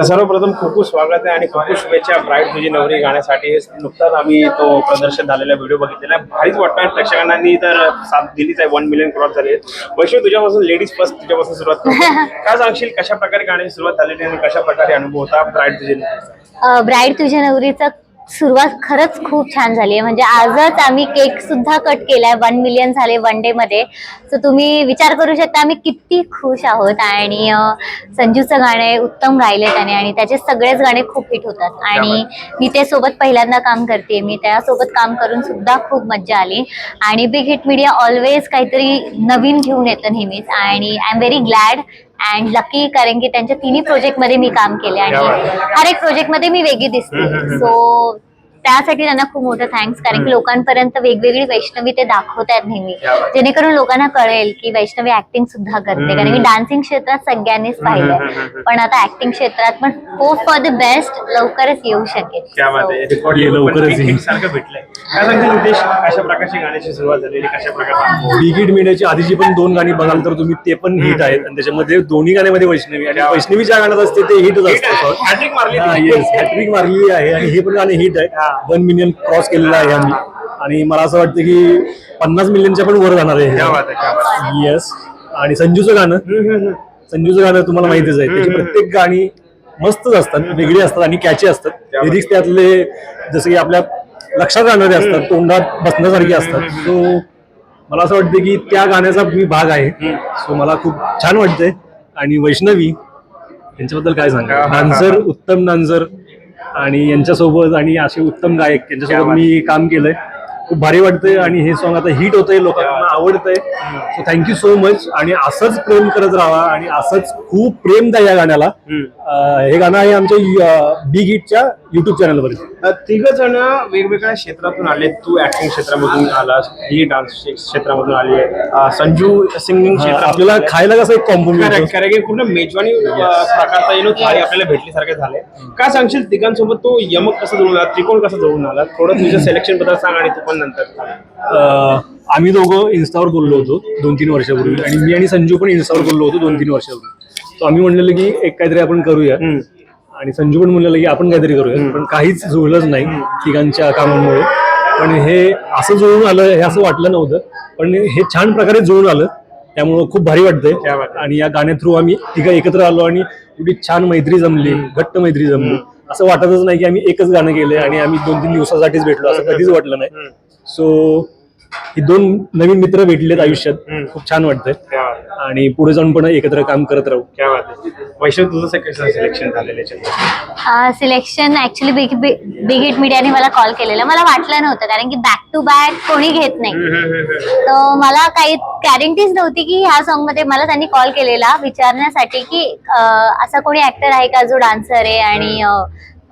तर सर्वप्रथम खूप खूप स्वागत आहे आणि खूप खूप शुभेच्छा ब्राईट तुझी नवरी गाण्यासाठी. नुकताच आम्ही तो प्रदर्शन झालेला व्हिडिओ बघितलेला आहे. भारीच वाटतं आणि प्रेक्षकांनी तर साथ दिलीच आहे. वन मिलियन क्रॉस झाली वैष्णव तुझ्यापासून लेडीज फर्स्ट तुझ्यापासून सुरुवात काय सांगशील? कशा प्रकारे गाण्याची सुरुवात झालेली आणि कशा प्रकारे अनुभव होता ब्राईट तुझी नवरीचा? ब्राईड तुझ्या नवरीचं सुरुवात खरंच खूप छान झाली आहे. म्हणजे आजच आम्ही केक सुद्धा कट केलाय. वन मिलियन झाले वन डे मध्ये. तर तुम्ही विचार करू शकता आम्ही किती खुश आहोत. आणि संजूचं गाणं उत्तम गायले त्याने आणि त्याचे सगळेच गाणे खूप हिट होतात. आणि मी ते सोबत पहिल्यांदा काम करते. मी त्यासोबत काम करून सुद्धा खूप मज्जा आली. आणि बिग हिट मीडिया ऑलवेज काहीतरी नवीन घेऊन येतं नेहमीच. आणि I am very glad and lucky कारण की त्यांच्या तिन्ही प्रोजेक्टमध्ये मी काम केले आणि हर एक प्रोजेक्टमध्ये मी वेगळी दिसते. सो त्यासाठी त्यांना खूप मोठं थँक्स कारण की लोकांपर्यंत वेगवेगळी वैष्णवी ते दाखवतात नेहमी. जेणेकरून लोकांना कळेल की वैष्णवी ऍक्टिंग सुद्धा करते. कारण की डान्सिंग क्षेत्रात सगळ्यांनीच पाहिलंय. पण आता ऍक्टिंग क्षेत्रात पण होप फॉर द बेस्ट लवकरच येऊ शकेल. बिगिट मीडियाची आधीची पण दोन गाणी बघाल तर तुम्ही ते पण हिट आहेत. आणि त्याच्यामध्ये दोन्ही गाण्यामध्ये वैष्णवी आणि वैष्णवी ज्या गाण्यात असते ते हिटच असतं. हॅट्रिक हा, मारलेली आहे आणि हे पण गाणे हिट आहे. वन मिलियन क्रॉस केलेलं आहे आम्ही. आणि मला असं वाटतं की पन्नास मिलियनच्या पण वर जाणार क्या बात आहे क्या बात आहे. येस आणि संजूचं गाणं संजूचं गाणं तुम्हाला माहितीच आहे. त्याची प्रत्येक गाणी मस्तच असतात वेगळी असतात आणि कॅची असतात. लिरिक्स त्यातले जसं की आपल्या लक्षात राहणारे असतात तोंडात बसण्यासारखे असतात. सो मला असं वाटतं की त्या गाण्याचा मी भाग आहे. सो मला खूप छान वाटतंय. आणि वैष्णवी यांच्याबद्दल काय सांगा डान्सर उत्तम डान्सर आणि यांच्यासोबत आणि असे उत्तम गायक यांच्यासोबत मी काम केलंय. खूप भारी वाटतंय आणि हे सॉन्ग आता हिट होतंय लोकांना आवडतंय. सो थँक्यू सो मच आणि असंच प्रेम करत राहा आणि असंच खूप प्रेम द्या या गाण्याला. हे गाणं आहे आमच्या बिग हिटच्या युट्यूब चॅनलवर तिघ जण वेगवेगळ्या क्षेत्रातून आले. तू ऍक्टिंग क्षेत्रामधून आलास ही डान्स क्षेत्रामधून आली आहे. संजू सिंगिंग क्षेत्रात आपल्याला खायला कसं एक कॉम्बो मिळतो? कारण की पूर्ण मेजवानी प्रकारचा येणं थाळी आपल्याला भेटली सारखे झाले काय सांगशील तिघांसोबत तो यमक कसं जुळून आला त्रिकोण कसं जुळून आला? थोडं तुझ्या सिलेक्शनबद्दल सांग आणि तू पण नंतर. आम्ही दोघं इन्स्टावर बोललो होतो दोन तीन वर्षापूर्वी. आणि मी आणि संजू पण इन्स्टावर बोललो होतो दोन तीन वर्षापूर्वी. तो आम्ही म्हणलेलं की एक काहीतरी आपण करूया. आणि संजू पण म्हणलेलं की आपण काहीतरी करूया. पण काहीच जुळलंच नाही तिघांच्या कामामुळे. पण हे असं जुळून आलं हे असं वाटलं नव्हतं. पण हे छान प्रकारे जुळून आलं. त्यामुळं खूप भारी वाटतंय. आणि या गाण्या थ्रू आम्ही तिघं एकत्र आलो आणि एवढी छान मैत्री जमली घट्ट मैत्री जमली. असं वाटतच नाही की आम्ही एकच गाणं केलंय आणि आम्ही दोन तीन दिवसासाठीच भेटलो असं कधीच वाटलं नाही. सो ही दोन नवीन मित्र भेटलेत आयुष्यात. खूप छान वाटतंय. आणि पुढे जाऊन पण एकत्र काम करत राहू. क्या बात आहे. वैष्णव तुझं कसं सिलेक्शन झालेलं आहे selection actually big big hit मीडियाने मला कॉल केलेला. मला वाटलं नव्हतं कारण की बॅक टू बॅक कोणी घेत नाही. तर मला काही गॅरंटीच नव्हती की ह्या सॉन्गमध्ये मला त्यांनी कॉल केलेला विचारण्यासाठी की अं, असा कोणी ऍक्टर आहे का जो डान्सर आहे आणि अं,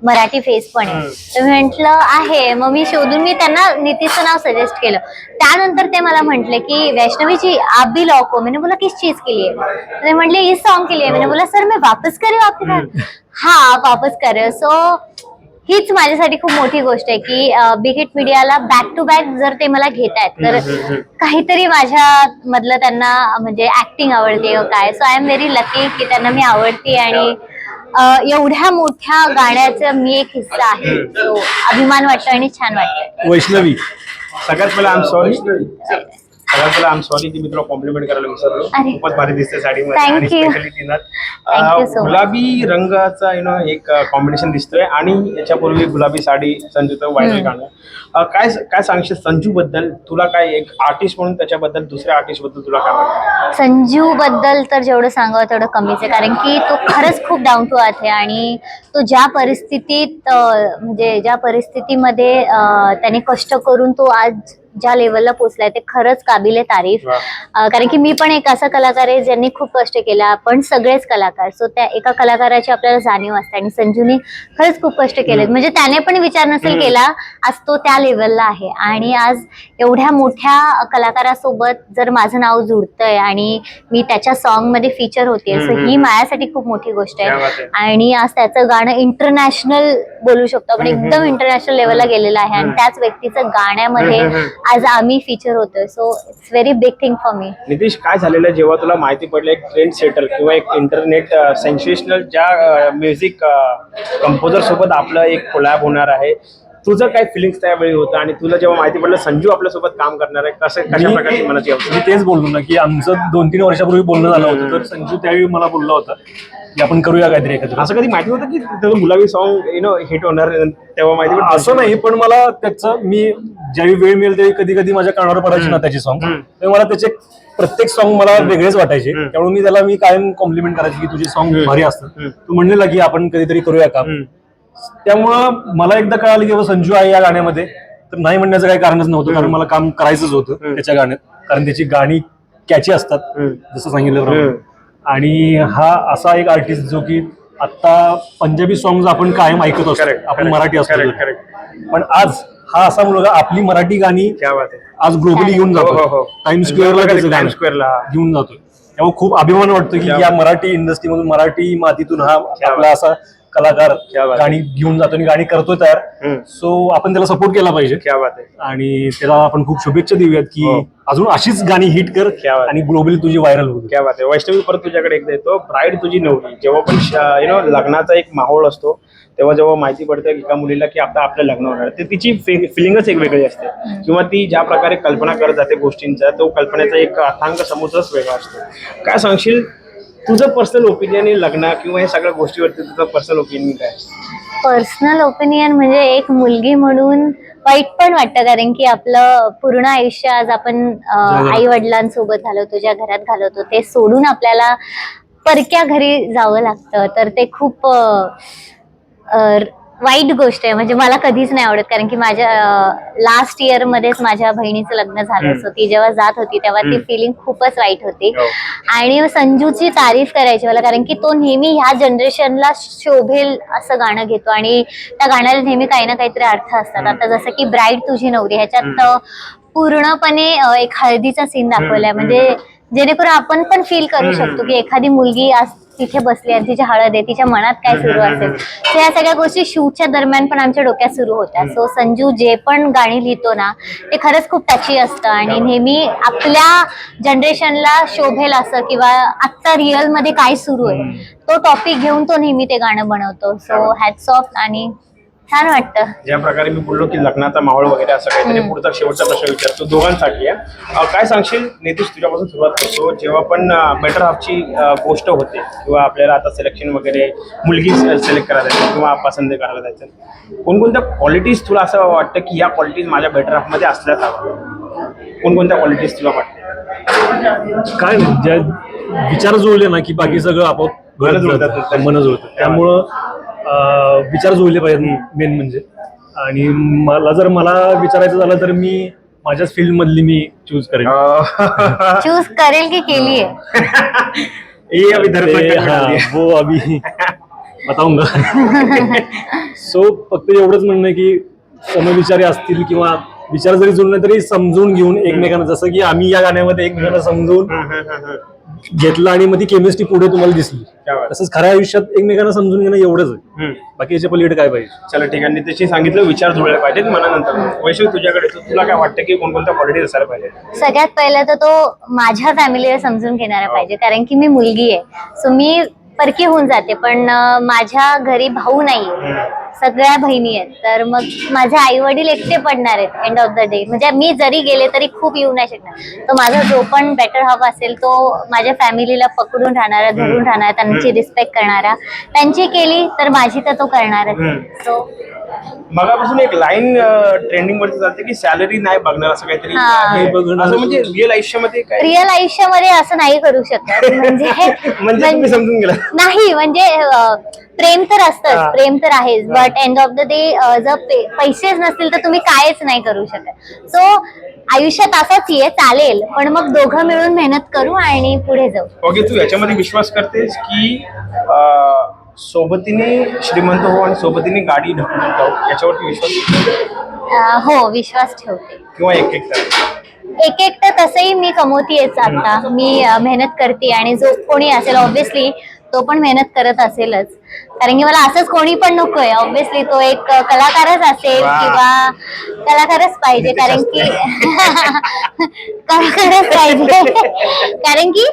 मराठी फेस पण आहे. तर मी म्हंटल आहे मग मी शोधून मी त्यांना नितीशचं नाव सजेस्ट केलं. त्यानंतर ते मला म्हटले की वैष्णवी जी आप भी लॉक हो. मैंने बोला किस चीज के लिए? तो म्हटले इस सॉन्ग के लिए. मैंने बोला सर मैं वापस करे वापस हा आप वापस करे. सो हीच माझ्यासाठी खूप मोठी गोष्ट आहे की बिग हिट मीडियाला बॅक टू बॅक जर ते मला घेत आहेत तर काहीतरी माझ्या मधलं त्यांना म्हणजे ऍक्टिंग आवडते काय. So I am very lucky की त्यांना मी आवडते आणि एवढ्या मोठ्या गाण्याचा मी एक हिस्सा आहे. सो अभिमान वाटतो आणि छान वाटतं वैष्णवी. सगळ्यात पहिला आम सॉरी पहिला आम सॉरी मी तुला कॉम्प्लिमेंट करायला विसरलो अरे. खूपच भारी दिसते साडीमध्ये Thank आणि you. स्पेशली तिनं Thank you so much. गुलाबी रंगाचा यु नो एक कॉम्बिनेशन दिसतोय आणि याच्यापूर्वी गुलाबी साडी संजूचं व्हायरल गाणं अं, काय काय सांगशील संजू बद्दल तुला काय एक आर्टिस्ट म्हणून त्याच्याबद्दल दुसऱ्या आर्टिस्टबद्दल तुला काय वाटतं संजू बद्दल तर जेवढं सांगावं तेवढं कमीच आहे कारण की तो खरंच खूप डाऊन टू अर्थ आहे आणि तो ज्या परिस्थितीत अं, म्हणजे ज्या परिस्थितीमध्ये अं, त्याने कष्ट करून तो आज ज्या लेवलला पोहोचलाय ते खरंच काबिले तारीफ. कारण की मी पण एक असा कलाकार आहे ज्यांनी खूप कष्ट केला. आपण सगळेच कलाकार. सो त्या एका कलाकाराची आपल्याला जाणीव असते आणि संजूने खरंच खूप कष्ट केले म्हणजे त्याने पण विचार नसेल केला आज तो त्या लेवलला आहे. आणि आज एवढ्या मोठ्या कलाकारासोबत जर माझं नाव जुळतंय आणि मी त्याच्या सॉन्गमध्ये फीचर होते सो ही माझ्यासाठी खूप मोठी गोष्ट आहे. आणि आज त्याचं गाणं इंटरनॅशनल बोलू शकतो. आपण एकदम इंटरनॅशनल लेवलला गेलेलं आहे. आणि त्याच व्यक्तीचं गाण्यामध्ये आज आम्ही फीचर होतोय. So it's very big thing for me Nitish काय झालेलं जेव्हा तुला माहिती पडलं एक ट्रेंड सेटर किंवा एक इंटरनेट सेन्सेशनल ज्या म्युझिक कंपोजर सोबत आपलं एक कोलॅब होणार आहे तुझं काय फिलिंग्स त्यावेळी होतं? आणि तुला जेव्हा माहिती पडलं संजू आपल्यासोबत काम करणार आहे कसं कशा प्रकारची मनाची अवस्था मी तेच बोललो ना की आमचं दोन तीन वर्षापूर्वी बोलणं झालं होतं तर संजू त्यावेळी मला बोलला होता. की आपण करूया काहीतरी एकत्र असं कधी माहिती होतं की तुझं गुलाबी सॉन्ग यु नो हिट होणार तेव्हा माहिती पडलं? असं नाही पण मला त्याचं मी ज्यावेळी वेळ मिळेल त्यावेळी कधी कधी माझ्या कानावर पडायची ना त्याची सॉन्ग. तर मला त्याचे प्रत्येक सॉन्ग मला वेगळेच वाटायचे. त्यामुळे मी त्याला मी कायम कॉम्प्लिमेंट करायची की तुझे सॉन्ग भारी असतात. तू म्हणलेला की आपण कधीतरी करूया काम हम्म. त्यामुळं मला एकदा कळालं की संजू आहे या गाण्यामध्ये तर नाही म्हणण्याचं काही कारणच नव्हतं कारण मला काम करायचंच होतं. त्याच्या गाण्यात कारण त्याची गाणी कॅची असतात. जसं सांगितलं. आणि हा असा एक आर्टिस्ट जो की आता पंजाबी सॉंग्स आपण कायम ऐकत असतो. आपण मराठी असतो. पण आज हा असा मुलगा आपली मराठी गाणी आज ग्लोबली घेऊन जातो. टाइम स्क्वेअरला स्क्वेअरला घेऊन जातोय. त्यामुळे खूप अभिमान वाटतो की या मराठी इंडस्ट्रीमधून मराठी मातीतून हा आपला असा कलाकार क्या बात गाणी घेऊन जातो आणि गाणी करतोय तयार. सो आपण त्याला सपोर्ट केला पाहिजे. क्या बात आहे आणि त्याला आपण खूप शुभेच्छा देऊयात की हो. अजून अशीच गाणी हिट कर. आणि ग्लोबली तुझी व्हायरल दे. क्या बात आहे वैष्णवी परत तुझ्याकडे एकदा येतो. ब्राईड तुझी नवरी. जेव्हा पण यु नो लग्नाचा एक माहोल असतो तेव्हा जेव्हा माहिती पडतं एका मुलीला की आता आपलं लग्न होणार तर तिची फिलिंगच एक वेगळी असते. किंवा ती ज्या प्रकारे कल्पना करत जाते गोष्टींचा तो कल्पनेचा एक अथांग समुद्रच वेगळा असतो. काय सांगशील? तुझं पर्सनल ओपिनियन लग्न किंवा हे सगळ्या गोष्टीवरती तुझं पर्सनल ओपिनियन काय पर्सनल ओपिनियन म्हणजे एक मुलगी म्हणून वाईट पण वाटतं कारण की आपलं पूर्ण आयुष्य आज आपण. आई वडिलांसोबत घालवतो ज्या घरात घालवतो ते सोडून आपल्याला परक्या घरी जावं लागतं तर ते खूप अं, अं, वाईट गोष्ट आहे. म्हणजे मला कधीच नाही आवडत. कारण की माझ्या लास्ट इयर मध्येच माझ्या बहिणीचं लग्न झालं. सो ती जेव्हा जात होती तेव्हा ती. फिलिंग खूपच वाईट होती. हो. आणि संजूची तारीफ करायची मला. कारण की तो नेहमी ह्या जनरेशनला शोभेल असं गाणं घेतो. आणि त्या गाण्याला नेहमी काही ना काहीतरी अर्थ असतात. आता जसं की ब्राईड तुझी नवरी ह्याच्यात पूर्णपणे एक हळदीचा सीन दाखवलाय. म्हणजे जेणेकरून आपण पण फील करू शकतो की एखादी मुलगी आज तिथे बसली आणि तिच्या हळद आहे तिच्या मनात काय सुरू असेल. तर या सगळ्या गोष्टी शूटच्या दरम्यान पण आमच्या डोक्यात सुरू होत्या. सो संजू जे पण गाणी लिहितो ना ते खरंच खूप टची असतं. आणि नेहमी आपल्या जनरेशनला शोभेल असं किंवा आत्ता रिअलमध्ये काय सुरू आहे तो टॉपिक घेऊन तो नेहमी ते गाणं बनवतो. सो हॅट्स ऑफ आणि छान वाटतं. ज्या प्रकारे मी बोललो की लग्नाचा माहोल वगैरे असं काहीतरी. पुढचा शेवटचा प्रश्न विचारतो दोघांसाठी आहे काय सांगशील? नितीश तुझ्यापासून सुरुवात करतो. जेव्हा पण बेटर हाफची गोष्ट होते किंवा आपल्याला आता सिलेक्शन वगैरे मुलगी सिलेक्ट करायला जायचं किंवा पसंत करायला जायचं कोणकोणत्या क्वालिटीज तुला असं वाटतं की या क्वालिटीज माझ्या बेटर हाफमध्ये असल्याच हवं कोणकोणत्या क्वालिटीज तुला वाटते? काय नाही ज्या विचार जुळले ना की बाकी सगळं आपोआप मन जुळतात. जातं, मन जुळतं. त्यामुळं विचार जुळले पाहिजेत मेन म्हणजे. आणि मला जर मला विचारायचं झालं तर मी माझ्याच फील्ड मधली मी चूज करेन. चूज करेल की केली आहे ये अभी धर हाँ. वो अभी बताऊंगा. सो फक्त एवढंच म्हणणं की समविचारी असतील किंवा विचार जरी जुळले तरी समजून घेऊन एकमेकांना जसं की आम्ही या गाण्यामध्ये एकमेकांना समजून घेतलं आणि मग ती केमिस्ट्री पुढे तुम्हाला दिसली. तसंच खऱ्या आयुष्यात एकमेकांना समजून घेणं एवढंच आहे. हम्म. बाकी याच्या पलीकडे काय पाहिजे? चला ठीक आहे नितीशने सांगितलं विचार जुळले पाहिजेत मनानंतर. वैशिष्ट्य तुझ्याकडे तुला काय वाटतं की कोणकोणत्या क्वालिटीज असायला पाहिजे सगळ्यात पहिलं तर तो माझ्या फॅमिलीला समजून घेणारा पाहिजे कारण की मी मुलगी आहे. सो मी परकी होऊन जाते पण अं, माझ्या घरी भाऊ नाही सगळ्या बहिणी आहेत. तर मग माझे आई वडील एकटे पडणार आहेत एंड ऑफ द डे म्हणजे मी जरी गेले तरी खूप येऊ नाही शकणार. तो माझा जो पण बेटर हवा असेल तो माझ्या फॅमिलीला पकडून राहणारा धरून राहणारा त्यांची रिस्पेक्ट करणारा त्यांची केली तर माझी तर तो करणारच. सो मगापासून एक लाईन ट्रेंडिंग वरती चालते की सॅलरी नाही बघणार असं काहीतरी हा. आहे. नाही बघणार. असं म्हणजे रिअल आयुष्यामध्ये काय? रिअल आयुष्यामध्ये असं नाही करू शकत. म्हणजे म्हणजे तुम्ही समजून गेला. नाही म्हणजे अं, प्रेम तर हा. असतंच प्रेम तर आहेच. But end of the day जर पे- पैसेच नसतील तर तुम्ही कायच नाही करू शकत. सो आयुष्यात असंच आहे चालेल. पण मग दोघं मिळून मेहनत करू आणि पुढे जाऊ. ओके तू याच्यामध्ये विश्वास करतेस की अं, सोबतीने श्रीमंत हो आणि सोबतीने गाडी ढकलून जाऊ याच्यावरती विश्वास अं, हो विश्वास ठेवते. किंवा एक एक तर एक एक तर तसंही मी कमवतीयेच आता. मी अं, मेहनत करते आणि जो कोणी असेल ऑब्व्हियसली तो पण मेहनत करत असेलच. कारण की मला असंच कोणी पण नकोय. ऑब्विसली तो एक कलाकारच असेल वा. किंवा कलाकारच पाहिजे. कारण की कलाकारच पाहिजे. कारण की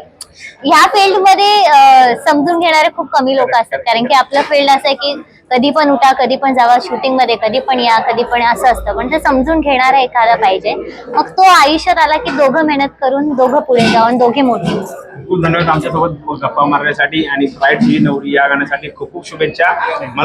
ह्या फील्डमध्ये अं, समजून घेणारे खूप कमी लोक असतात. कारण की आपलं फील्ड असं आहे की कधी पण उठा कधी पण जावा शूटिंगमध्ये कधी पण या कधी पण असं असतं. पण ते समजून घेणारा एखादा पाहिजे. मग तो आयुष्यात आला की दोघं मेहनत करून दोघं पुढे जाऊन दोघे मोठे. खूप धन्यवाद आमच्यासोबत गप्पा मारण्यासाठी आणि ब्राईट नवरी या गाण्यासाठी खूप खूप शुभेच्छा. मला